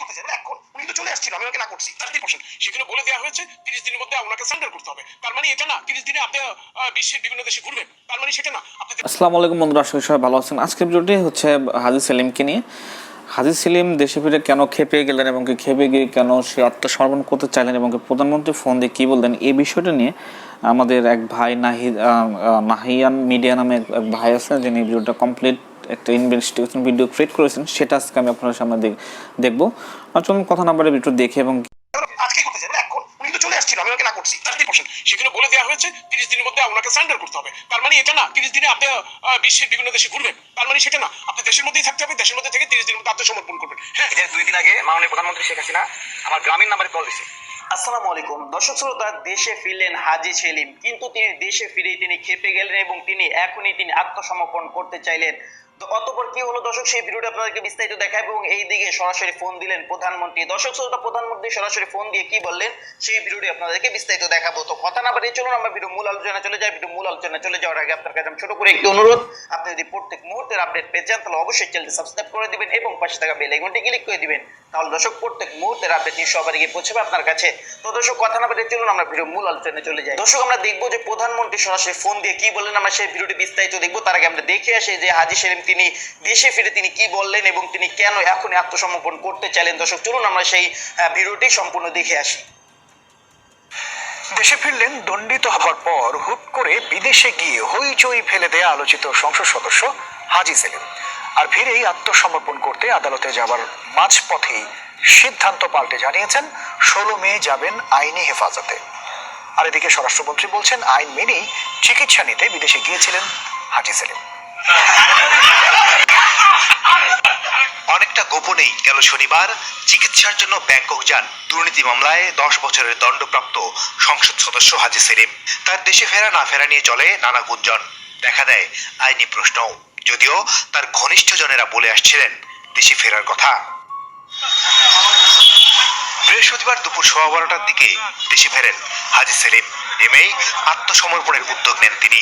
করতে এখন উনি চলে আসছিল, আমি না করছি। থার্টি পার্সেন্ট সেখানে বলে দেওয়া হয়েছে, তিরিশ দিনের মধ্যে করতে হবে। তার মানে এটা না, তিরিশ দিনে আপনি বিশ্বের বিভিন্ন দেশে ঘুরবেন। তার মানে সেটা না আসসালামু আলাইকুম বন্ধুরা সবাই ভালো আছেন। আজকের ভিডিওটি হচ্ছে হাজি সেলিমকে নিয়ে। হাজি সেলিম দেশে ফিরে কেন খেপে গেলেন এবং খেপে গিয়ে কেন সে আত্মসমর্পণ করতে চাইলেন এবং প্রধানমন্ত্রী ফোন দিয়ে কী বললেন, এই বিষয়টা নিয়ে আমাদের এক ভাই নাহি নাহিয়ান মিডিয়া নামে এক ভাই আছে, যিনি ভিডিওটা কমপ্লিট একটা ইনভেস্টিগেশন ভিডিও ক্রিয়েট করেছেন সেটা আজকে আমি আপনাদের সামনে দেখ- দেখব। আর চলুন কথা নাম্বারে ভিডিও দেখে এবং আজকে করতে চাই এখন উনি তো চলে আসছিল আমি ওকে না করছি থার্টি পার্সেন্ট সেখানে বলে দেওয়া হয়েছে তিরিশ দিনের মধ্যে ওনাকে সারেন্ডার করতে হবে। তার মানে এটা না তিরিশ দিনে আপনি বিশ্বের বিভিন্ন দেশে ঘুরবেন। তার মানে সেটা না আপনি দেশের মধ্যেই থাকতে হবে দেশের মধ্যে থেকে তিরিশ দিনের মধ্যে আত্মসমর্পণ করবেন। হ্যাঁ। দুই দিন আগে মাননীয় প্রধানমন্ত্রী শেখ হাসিনা আমার গ্রামীণ নাম্বারে কল দিছে। আসসালামু আলাইকুম। দর্শক শ্রোতা দেশে ফিরলেন হাজি সেলিম কিন্তু তিনি দেশে ফিরেই তিনি খেপে গেলেন এবং তিনি এখনই তিনি আত্মসমর্পণ করতে চাইলেন তো অতপর কি হলো? দর্শক, সেই ভিডিওটা আপনাদেরকে বিস্তারিত দেখাবো এবং এই দিকে সরাসরি ফোন দিলেন প্রধানমন্ত্রী। দর্শক, শ্রোতা, প্রধানমন্ত্রী সরাসরি ফোন দিয়ে কি বললেন, সেই ভিডিওটি আপনাদেরকে বিস্তারিত দেখাবো। তো কথা না বাড়িয়ে চলুন, আমরা ভিডিও মূল আলোচনা চলে যাই। ভিডিও মূল আলোচনা চলে যাওয়ার আগে আপনার কাছে ছোট করে একটি অনুরোধ, আপনি যদি প্রত্যেক মুহূর্তের আপডেট পেয়ে যান তাহলে অবশ্যই চ্যানেলটি সাবস্ক্রাইব করে দিবেন এবং পাশে থাকা বেল আইকনটি ক্লিক করে দিবেন। তাহলে দর্শক, প্রত্যেক মুহূর্তের আপডেট নিয়ে সবার গিয়ে পৌঁছবে আপনার কাছে। তো দর্শক, কথা না বাড়িয়ে চলুন, আমরা ভিডিও মূল আলোচনায় চলে যাই। দর্শক, আমরা দেখব যে প্রধানমন্ত্রী সরাসরি ফোন দিয়ে কি বললেন, আমরা সেই ভিডিওটি বিস্তারিত দেখব। তার আগে আমরা দেখে আসি যে হাজি সেলিম তিনি দেশে ফিরে তিনি কি বললেন এবং তিনি কেন এখনই আত্মসমর্পণ করতে চাইলেন? দর্শক, চলুন আমরা সেই ভিডিওটি সম্পূর্ণ দেখে আসি। দেশে ফিরলেন, দণ্ডিত হওয়ার পর হুট করে বিদেশে গিয়ে হইচই ফেলে দেয়া আলোচিত সংসদ সদস্য হাজি সেলিম। আর ফিরেই আত্মসমর্পণ করতে আদালতে যাবার মাঝপথেই সিদ্ধান্ত পাল্টে জানিয়েছেন, ষোলো মে যাবেন আইনি হেফাজতে। আর এদিকে স্বরাষ্ট্রমন্ত্রী বলছেন, আইন মেনেই চিকিৎসা নিতে বিদেশে গিয়েছিলেন হাজি সেলিম। গোপনেই গেল শনিবার চিকিৎসার জন্য ব্যাংকক যান। দুর্নীতি মামলায় দশ বছরের দণ্ডপ্রাপ্ত সংসদ সদস্য হাজি সেলিম। তার দেশে ফেরা না ফেরা নিয়ে চলে নানা গুঞ্জন। দেখা দেয় আইনি প্রশ্ন যদিও তার ঘনিষ্ঠজনেরা বলে আসছিলেন, দেশে ফেরার কথা। বৃহস্পতিবার দুপুর সোয়া বারোটার দিকে দেশে ফেরেন হাজি সেলিম। নেমেই আত্মসমর্পণের উদ্যোগ নেন তিনি।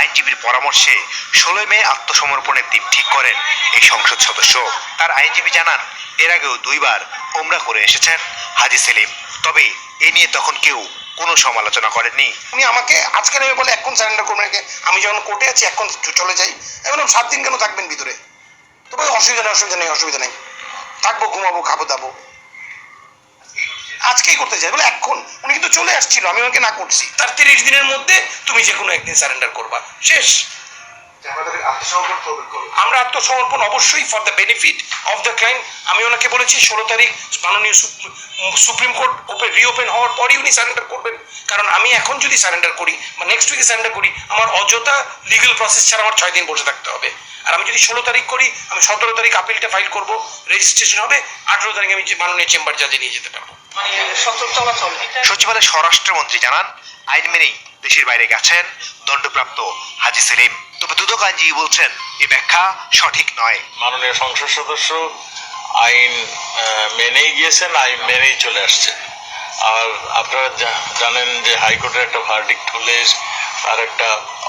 আইনজীবীর পরামর্শে ষোলোই মে আত্মসমর্পণের দিন ঠিক করেন এই সংসদ সদস্য। তার আইনজীবী জানান, এর আগেও দুইবার ওমরা করে এসেছেন হাজি সেলিম। তবে এ নিয়ে তখন কেউ কোনো সমালোচনা করেননি। উনি আমাকে আজকে নেমে বলে, এখন সারেন্ডার করবেন আমি যখন কোর্টে আছি, এখন চলে যাই। এখন সাত দিন কেন থাকবেন ভিতরে? তবে অসুবিধা নেই অসুবিধা নেই অসুবিধা নেই। থাকব, ঘুমাবো, খাব, দাবো। আজকেই করতে চাই। বলে এখন। উনি কিন্তু চলে আসছিল আমি ওকে না করছি। তার তিরিশ দিনের মধ্যে তুমি যে কোনো একদিন সারেন্ডার করবা। শেষ। আমরা আত্মসমর্পণ অবশ্যই for the benefit of the client আমি ওনাকে বলেছি ষোলো তারিখ মাননীয় সুপ- সুপ্রিম কোর্ট ওপেন রিওপেন হওয়ার পরই উনি সারেন্ডার করবেন। কারণ আমি এখন যদি সারেন্ডার করি বা নেক্সট উইকে সারেন্ডার করি আমার অযথা লিগেল প্রসেস ছাড়া আমার ছয় দিন বসে থাকতে হবে। আর আমি যদি ষোলো তারিখ করি আমি সতেরো তারিখ আপিলটা ফাইল করব। রেজিস্ট্রেশন হবে। আঠেরো তারিখ আমি মাননীয় চেম্বার জাজে নিয়ে যেতে পারব। সচিবালয় স্বরাষ্ট্রমন্ত্রী জানান আইন মেনেই দেশের বাইরে গেছেন দণ্ডপ্রাপ্ত হাজি সেলিম। তবে দুদক আইনজীবী বলছেন এ ব্যাখ্যা সঠিক নয়। মাননীয় সংসদ সদস্য আইন মেনেই গিয়েছেন আইন মেনেই চলে আসছেন আর আপনারা জানেন যে হাইকোর্টের একটা ভার্ডিক্ট হলে তার একটা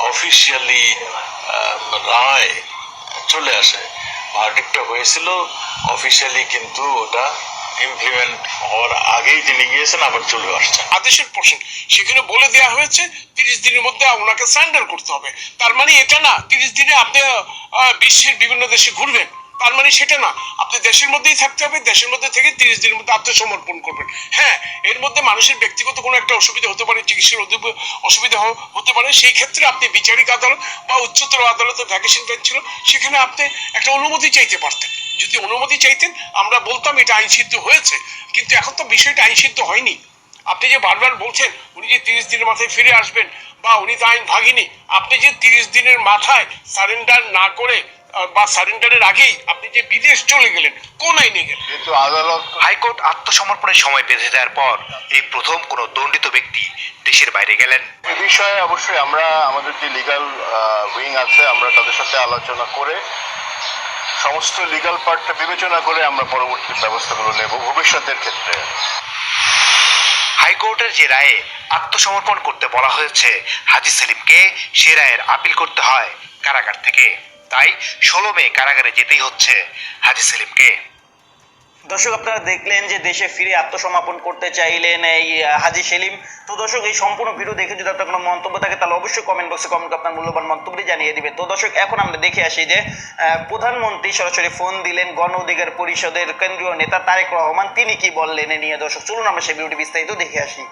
অফিসিয়ালি রায় চলে আসে। ভার্ডিক্টটা হয়েছিল অফিসিয়ালি কিন্তু ওটা ইমপ্লিমেন্ট হওয়ার আগেই তিনি গিয়েছেন, আবার চলে আসছেন। আদেশের পোর্শন সেখানে বলে দেওয়া হয়েছে, তিরিশ দিনের মধ্যে ওনাকে সারেন্ডার করতে হবে। তার মানে এটা না, তিরিশ দিনে আপনি বিশ্বের বিভিন্ন দেশে ঘুরবেন। তার মানে সেটা না, আপনি দেশের মধ্যেই থাকতে হবে, দেশের মধ্যে থেকে তিরিশ দিনের মধ্যে আত্মসমর্পণ করবেন। হ্যাঁ এর মধ্যে মানুষের ব্যক্তিগত কোনো একটা অসুবিধা হতে পারে, চিকিৎসার অসুবিধা হতে পারে। সেই ক্ষেত্রে আপনি বিচারিক আদালত বা উচ্চতর আদালতে ভ্যাকেশন বেঞ্চ ছিল, সেখানে আপনি একটা অনুমতি চাইতে পারতেন। যদি অনুমতি চাইতেন আমরা বলতাম এটা আইনসিদ্ধ হয়েছে কিন্তু এখন তো বিষয়টা আইনসিদ্ধ হয়নি। আপনি যে বারবার বলছেন উনি যে তিরিশ দিনের মাথায় ফিরে আসবেন বা উনি তো আইন ভাগিনি আপনি যে তিরিশ দিনের মাথায় সারেন্ডার না করে বা সারেন্ডারের আগেই আপনি যে বিদেশ চলে গেলেন কোন আইনে গেলেন? কিন্তু আদালত হাইকোর্ট আত্মসমর্পণের সময় বেঁধে দেওয়ার পর এই প্রথম কোনো দণ্ডিত ব্যক্তি দেশের বাইরে গেলেন। এ বিষয়ে অবশ্যই আমরা আমাদের যে লিগাল উইং আছে আমরা তাদের সাথে আলোচনা করে সমস্ত লিগাল পার্টটা বিবেচনা করে আমরা পরবর্তী ব্যবস্থাগুলো নেব ভবিষ্যতের ক্ষেত্রে। হাইকোর্টের যে রায়ে আত্মসমর্পণ করতে বলা হয়েছে, হাজি সেলিমকে সে রায়ের আপিল করতে হয় কারাগার থেকে। তাই ষোলো মে কারাগারে যেতেই হচ্ছে হাজি সেলিমকে। দর্শক, আপনারা দেখলেন যে দেশে ফিরে আত্মসমাপন করতে চাইলেন এই হাজি সেলিম। তো দর্শক, এই সম্পূর্ণ ভিডিও দেখে যদি আপনার কোনো মন্তব্য থাকে, তাহলে অবশ্যই কমেন্ট বক্সে কমেন্ট আপনার মূল্যবান মন্তব্যটি জানিয়ে দিবেন। তো দর্শক, এখন আমরা দেখে আসি যে প্রধানমন্ত্রী সরাসরি ফোন দিলেন গণ অধিকার পরিষদের কেন্দ্রীয় নেতা তারেক রহমান। তিনি কি বললেন এ নিয়ে দর্শক, চলুন আমরা সেই ভিডিওটি বিস্তারিত দেখে আসি।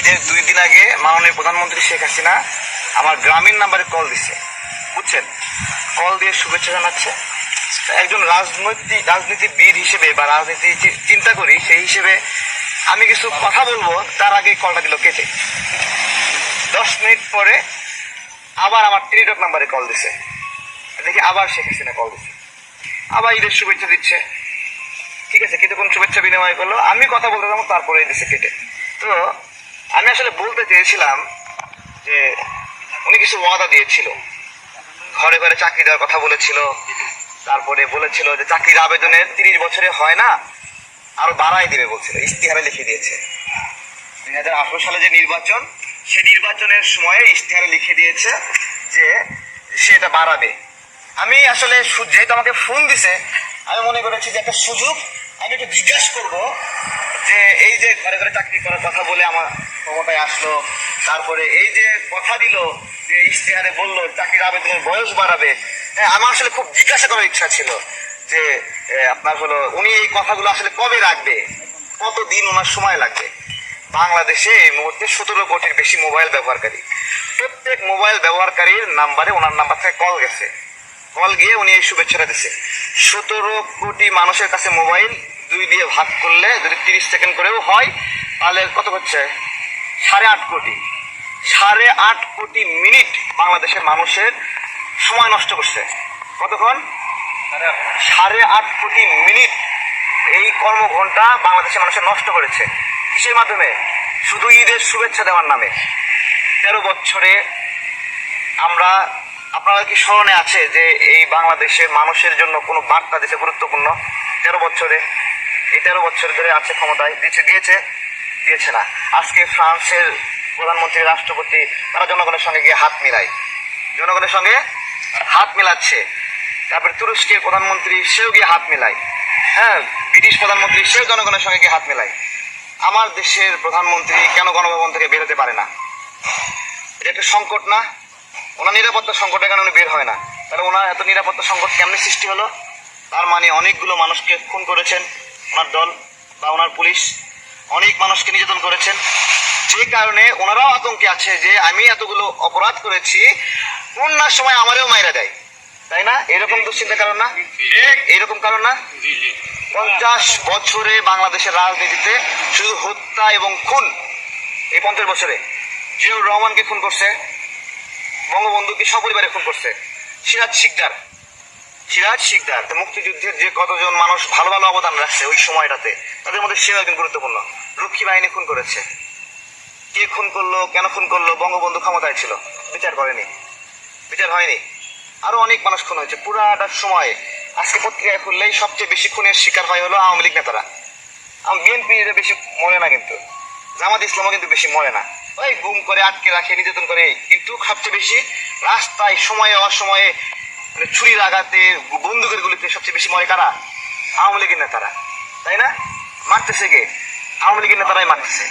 ঈদের দুই দিন আগে মাননীয় প্রধানমন্ত্রী শেখ হাসিনা আমার গ্রামীণ নাম্বারে কল দিছে। বুঝছেন? কল দিয়ে শুভেচ্ছা জানাচ্ছে। একজন রাজনৈতিক রাজনীতিবিদ হিসেবে বা রাজনীতি চিন্তা করি, সেই হিসেবে আমি কিছু কথা বলব, তার আগে কলটা দিল কেটে দশ মিনিট পরে আবার আমার টেলিটক নাম্বারে কল দিছে। দেখি আবার শেখ হাসিনা কল দিছে। আবার ঈদের শুভেচ্ছা দিচ্ছে। ঠিক আছে কিছুক্ষণ শুভেচ্ছা বিনিময় করল। আমি কথা বলতে যাব তারপরে দিছে কেটে তো আমি আসলে বলতে চেয়েছিলাম যে উনি কিছু ওয়াদা দিয়েছিল। ঘরে ঘরে চাকরি দেওয়ার কথা বলেছিল। তারপরে বলেছিল যে চাকরির আবেদনের তিরিশ বছরে হয় না, আরও বাড়াই দিবে বলছিল ইস্তিহারে লিখে দিয়েছে। দুই হাজার আঠারো সালে যে নির্বাচন, সে নির্বাচনের সময়ে ইস্তিহারে লিখে দিয়েছে যে সে এটা বাড়াবে। আমি আসলে যেহেতু আমাকে ফোন দিছে, আমি মনে করেছি যে একটা সুযোগ, আমি একটু জিজ্ঞাসা করব যে এই যে ঘরে ঘরে চাকরি করার কথা বলে আমার ক্ষমতায় আসলো, তারপরে এই যে কথা দিল যে ইশতেহারে বলল, চাকরির আবেদনের বয়স বাড়াবে হ্যাঁ আমার আসলে খুব জিজ্ঞাসা করার ইচ্ছা ছিল যে আপনার হলো, উনি এই কথাগুলো আসলে কবে রাখবে? কতদিন ওনার সময় লাগবে? বাংলাদেশে এই মুহূর্তে সতেরো কোটির বেশি মোবাইল ব্যবহারকারী। প্রত্যেক মোবাইল ব্যবহারকারীর নাম্বারে ওনার নাম্বার থেকে কল গেছে। কল গিয়ে উনি এই শুভেচ্ছাটা দিচ্ছে সতেরো কোটি মানুষের কাছে মোবাইল দুই দিয়ে ভাগ করলে যদি তিরিশ সেকেন্ড করেও হয়, তাহলে কত হচ্ছে? সাড়ে আট কোটি। সাড়ে আট কোটি মিনিট বাংলাদেশের মানুষের সময় নষ্ট করছে। কতক্ষণ? সাড়ে আট কোটি মিনিট এই কর্মঘন্টা বাংলাদেশের মানুষের নষ্ট করেছে। কিসের মাধ্যমে? শুধু ঈদের শুভেচ্ছা দেওয়ার নামে। তেরো বছরে আমরা, আপনারা কি স্মরণে আছে যে এই বাংলাদেশের মানুষের জন্য কোনো বার্তা দিয়েছে গুরুত্বপূর্ণ? তেরো বছরে। এই তেরো বছর ধরে আছে ক্ষমতায়। দিচ্ছে দিয়েছে দিয়েছে না। আজকে ফ্রান্সের প্রধানমন্ত্রী, রাষ্ট্রপতি, তারা জনগণের সঙ্গে গিয়ে হাত মিলায়। জনগণের সঙ্গে হাত মেলাচ্ছে। তারপরে তুরস্কের প্রধানমন্ত্রী সেও গিয়ে হাত মেলায়। হ্যাঁ ব্রিটিশ প্রধানমন্ত্রী সেও জনগণের সঙ্গে গিয়ে হাত মেলায়। আমার দেশের প্রধানমন্ত্রী কেন গণভবন থেকে বেরোতে পারে না? এটা একটা সংকট না? ওনার নিরাপত্তা সংকটের কারণে বের হয় না। তাহলে ওনার এত নিরাপত্তা সংকট কেমনি সৃষ্টি হলো? তার মানে অনেকগুলো মানুষকে খুন করেছেন ওনার দল বা ওনার পুলিশ। অনেক মানুষকে নির্যাতন করেছেন। যে কারণে ওনারাও আতঙ্কে আছে যে আমি এতগুলো অপরাধ করেছি না সময় আমারও মাইরা দেয়। তাই না? এরকম দুশ্চিন্তা কারণ না? এরকম কারণ না? পঞ্চাশ বছরে বাংলাদেশের রাজনীতিতে শুধু হত্যা এবং খুন এই পঞ্চাশ বছরে। জিয়াউর রহমানকে খুন করছে বঙ্গবন্ধুকে সপরিবারে খুন করছে। সিরাজ শিকদার। সিরাজ শিকদার মুক্তিযুদ্ধের যে কতজন মানুষ ভালো ভালো অবদান রাখছে ওই সময়টাতে তাদের মধ্যে সেও একজন গুরুত্বপূর্ণ। রক্ষী বাহিনী খুন করেছে। কে খুন করল কেন খুন করল বঙ্গবন্ধু ক্ষমতায় ছিল বিচার করেনি। বিচার হয়নি। আরও অনেক মানুষ খুন হয়েছে। পুরাটা সময় আজকে পত্রিকায় খুললেই সবচেয়ে বেশি খুনের শিকার হয় হলো আওয়ামী লীগ নেতারা। বিএনপি বেশি মরে না কিন্তু। জামাত ইসলামও কিন্তু বেশি মরে না। ওই গুম করে, আটকে রাখে, নির্যাতন করে। কিন্তু সবচেয়ে বেশি রাস্তায়, সময়ে, অসময়ে মানে ছুরির আঘাতে বন্দুকের গুলিতে সবচেয়ে বেশি মরে কারা? আওয়ামী লীগের নেতারা। তাই না? মারতেছে কে? আওয়ামী লীগের নেতারাই মারতেছে।